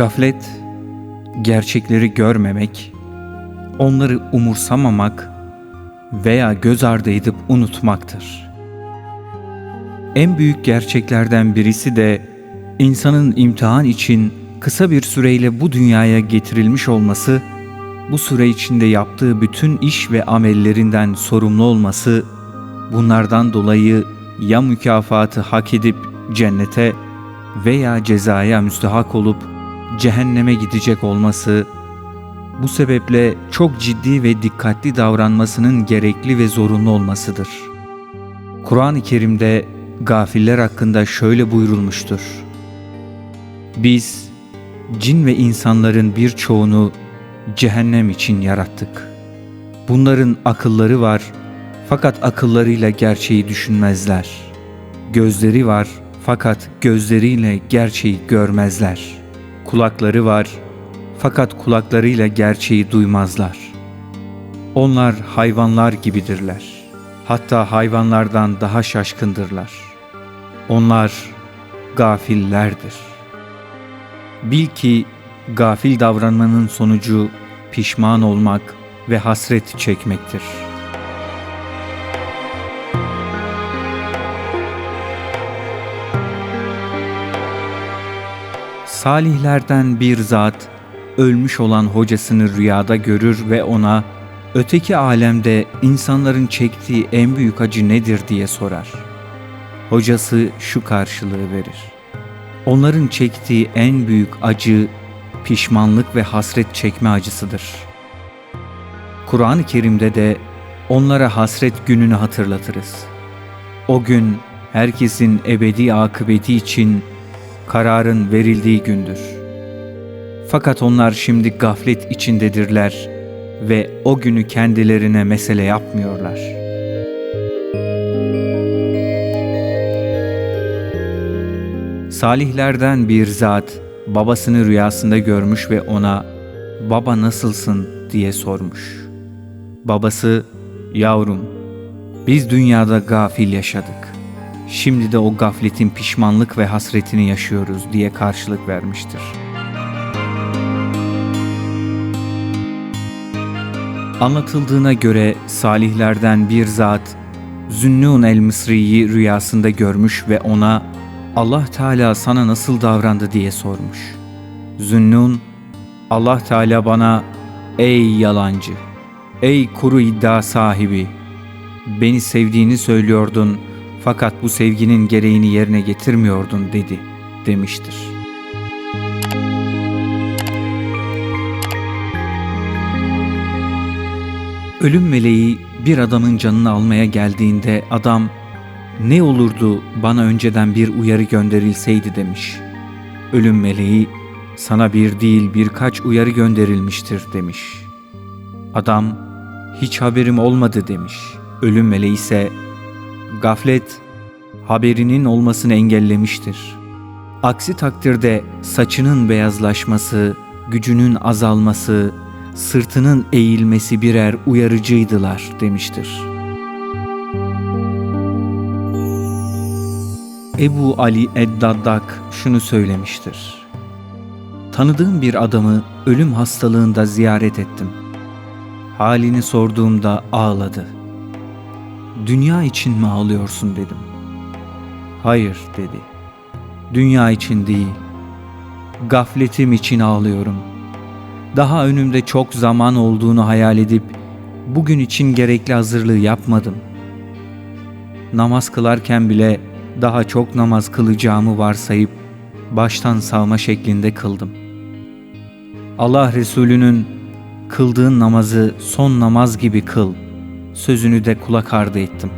Gaflet, gerçekleri görmemek, onları umursamamak veya göz ardı edip unutmaktır. En büyük gerçeklerden birisi de insanın imtihan için kısa bir süreyle bu dünyaya getirilmiş olması, bu süre içinde yaptığı bütün iş ve amellerinden sorumlu olması, bunlardan dolayı ya mükafatı hak edip cennete veya cezaya müstehak olup cehenneme gidecek olması, bu sebeple çok ciddi ve dikkatli davranmasının gerekli ve zorunlu olmasıdır. Kur'an-ı Kerim'de gafiller hakkında şöyle buyurulmuştur. Biz cin ve insanların birçoğunu cehennem için yarattık. Bunların akılları var fakat akıllarıyla gerçeği düşünmezler. Gözleri var fakat gözleriyle gerçeği görmezler. Kulakları var fakat kulaklarıyla gerçeği duymazlar. Onlar hayvanlar gibidirler. Hatta hayvanlardan daha şaşkındırlar. Onlar gafillerdir. Bil ki gafil davranmanın sonucu pişman olmak ve hasret çekmektir. Salihlerden bir zat ölmüş olan hocasını rüyada görür ve ona öteki alemde insanların çektiği en büyük acı nedir diye sorar. Hocası şu karşılığı verir. Onların çektiği en büyük acı pişmanlık ve hasret çekme acısıdır. Kur'an-ı Kerim'de de onlara hasret gününü hatırlatırız. O gün herkesin ebedi akıbeti için kararın verildiği gündür. Fakat onlar şimdi gaflet içindedirler ve o günü kendilerine mesele yapmıyorlar. Salihlerden bir zat babasını rüyasında görmüş ve ona "Baba nasılsın?" diye sormuş. Babası "Yavrum, biz dünyada gafil yaşadık. Şimdi de o gafletin pişmanlık ve hasretini yaşıyoruz." diye karşılık vermiştir. Anlatıldığına göre salihlerden bir zat Zünnun el-Mısri'yi rüyasında görmüş ve ona Allah Teala sana nasıl davrandı diye sormuş. Zünnun, Allah Teala bana ey yalancı, ey kuru iddia sahibi, beni sevdiğini söylüyordun fakat bu sevginin gereğini yerine getirmiyordun dedi demiştir. Ölüm meleği bir adamın canını almaya geldiğinde adam ne olurdu bana önceden bir uyarı gönderilseydi demiş. Ölüm meleği sana bir değil birkaç uyarı gönderilmiştir demiş. Adam hiç haberim olmadı demiş. Ölüm meleği ise gaflet haberinin olmasını engellemiştir. Aksi takdirde saçının beyazlaşması, gücünün azalması, sırtının eğilmesi birer uyarıcıydılar demiştir.'' Ebu Ali Eddaddak şunu söylemiştir. Tanıdığım bir adamı ölüm hastalığında ziyaret ettim. Halini sorduğumda ağladı. Dünya için mi ağlıyorsun dedim. Hayır dedi. Dünya için değil. Gafletim için ağlıyorum. Daha önümde çok zaman olduğunu hayal edip bugün için gerekli hazırlığı yapmadım. Namaz kılarken bile daha çok namaz kılacağımı varsayıp baştan savma şeklinde kıldım. Allah Resulü'nün kıldığın namazı son namaz gibi kıl sözünü de kulak ardı ettim.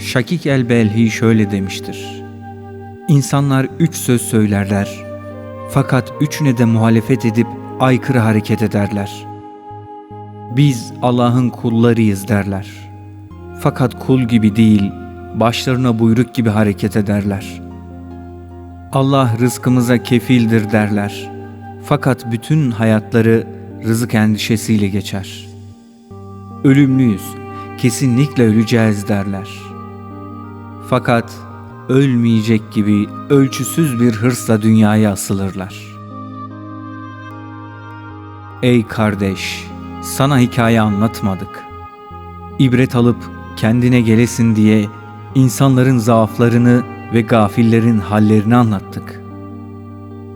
Şakik el-Belhi şöyle demiştir. İnsanlar üç söz söylerler. Fakat üçüne de muhalefet edip aykırı hareket ederler. Biz Allah'ın kullarıyız derler. Fakat kul gibi değil, başlarına buyruk gibi hareket ederler. Allah rızkımıza kefildir derler. Fakat bütün hayatları rızık endişesiyle geçer. Ölümlüyüz, kesinlikle öleceğiz derler. Fakat ölmeyecek gibi ölçüsüz bir hırsla dünyaya asılırlar. Ey kardeş, sana hikaye anlatmadık. İbret alıp kendine gelesin diye insanların zaaflarını ve gafillerin hallerini anlattık.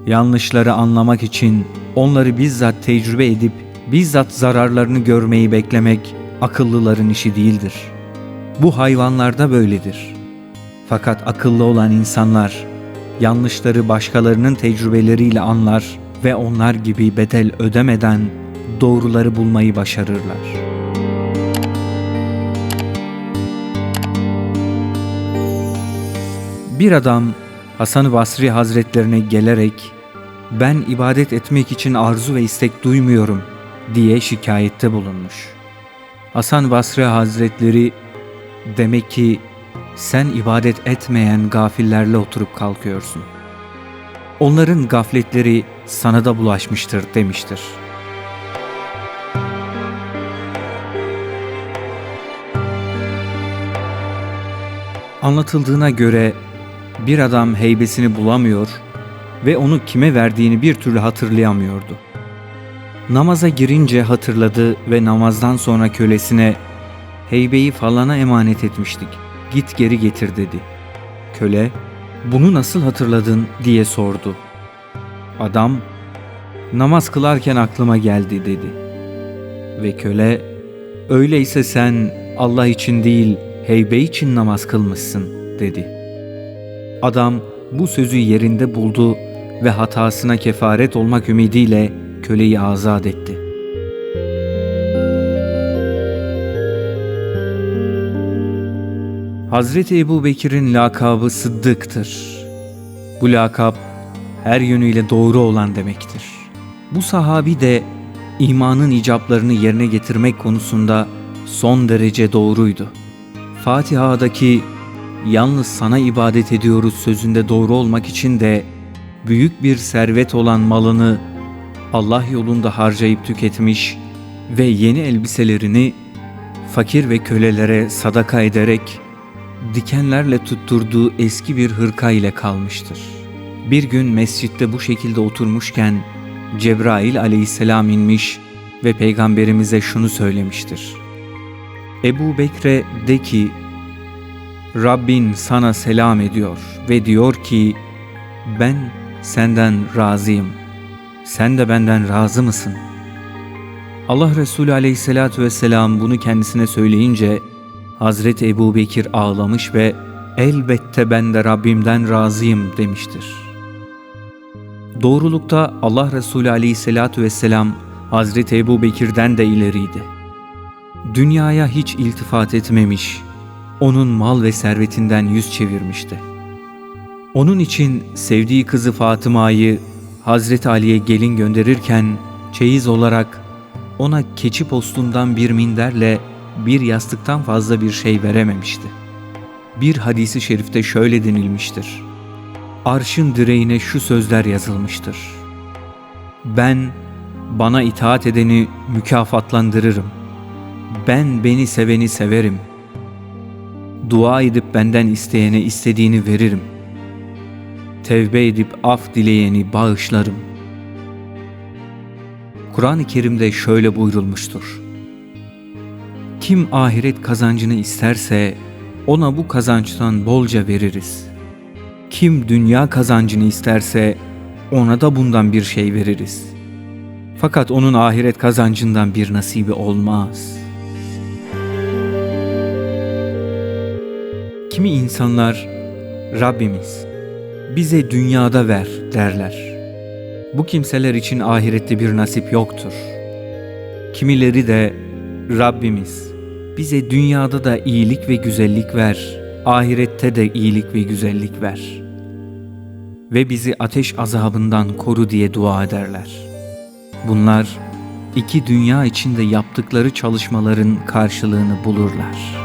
Yanlışları anlamak için onları bizzat tecrübe edip bizzat zararlarını görmeyi beklemek akıllıların işi değildir. Bu hayvanlarda böyledir. Fakat akıllı olan insanlar yanlışları başkalarının tecrübeleriyle anlar ve onlar gibi bedel ödemeden doğruları bulmayı başarırlar. Bir adam Hasan-ı Basri Hazretlerine gelerek ben ibadet etmek için arzu ve istek duymuyorum diye şikayette bulunmuş. Hasan Basri Hazretleri demek ki sen ibadet etmeyen gafillerle oturup kalkıyorsun. Onların gafletleri sana da bulaşmıştır demiştir. Anlatıldığına göre bir adam heybesini bulamıyor ve onu kime verdiğini bir türlü hatırlayamıyordu. Namaza girince hatırladı ve namazdan sonra kölesine heybeyi falana emanet etmiştik. Git geri getir dedi. Köle bunu nasıl hatırladın diye sordu. Adam namaz kılarken aklıma geldi dedi. Ve köle öyleyse sen Allah için değil heybe için namaz kılmışsın dedi. Adam bu sözü yerinde buldu ve hatasına kefaret olmak ümidiyle köleyi azat etti. Hazreti Ebu Bekir'in lakabı Sıddık'tır. Bu lakap her yönüyle doğru olan demektir. Bu sahabi de imanın icaplarını yerine getirmek konusunda son derece doğruydu. Fatiha'daki yalnız sana ibadet ediyoruz sözünde doğru olmak için de büyük bir servet olan malını Allah yolunda harcayıp tüketmiş ve yeni elbiselerini fakir ve kölelere sadaka ederek dikenlerle tutturduğu eski bir hırka ile kalmıştır. Bir gün mescitte bu şekilde oturmuşken Cebrail aleyhisselam inmiş ve peygamberimize şunu söylemiştir. Ebu Bekre de ki, Rabbin sana selam ediyor ve diyor ki, ben senden razıyım. Sen de benden razı mısın? Allah Resulü aleyhissalatü vesselam bunu kendisine söyleyince, Hazreti Ebu Bekir ağlamış ve elbette ben de Rabbimden razıyım demiştir. Doğrulukta Allah Resulü aleyhissalatü vesselam Hazreti Ebu Bekir'den de ileriydi. Dünyaya hiç iltifat etmemiş, onun mal ve servetinden yüz çevirmişti. Onun için sevdiği kızı Fatıma'yı Hazreti Ali'ye gelin gönderirken çeyiz olarak ona keçi postundan bir minderle bir yastıktan fazla bir şey verememişti. Bir hadisi şerifte şöyle denilmiştir. Arşın direğine şu sözler yazılmıştır. Ben bana itaat edeni mükafatlandırırım. Ben beni seveni severim. Dua edip benden isteyene istediğini veririm. Tevbe edip af dileyeni bağışlarım. Kur'an-ı Kerim'de şöyle buyurulmuştur. Kim ahiret kazancını isterse ona bu kazançtan bolca veririz. Kim dünya kazancını isterse ona da bundan bir şey veririz. Fakat onun ahiret kazancından bir nasibi olmaz. Kimi insanlar Rabbimiz bize dünyada ver derler. Bu kimseler için ahirette bir nasip yoktur. Kimileri de Rabbimiz bize dünyada da iyilik ve güzellik ver, ahirette de iyilik ve güzellik ver. Ve bizi ateş azabından koru diye dua ederler. Bunlar iki dünya içinde yaptıkları çalışmaların karşılığını bulurlar.''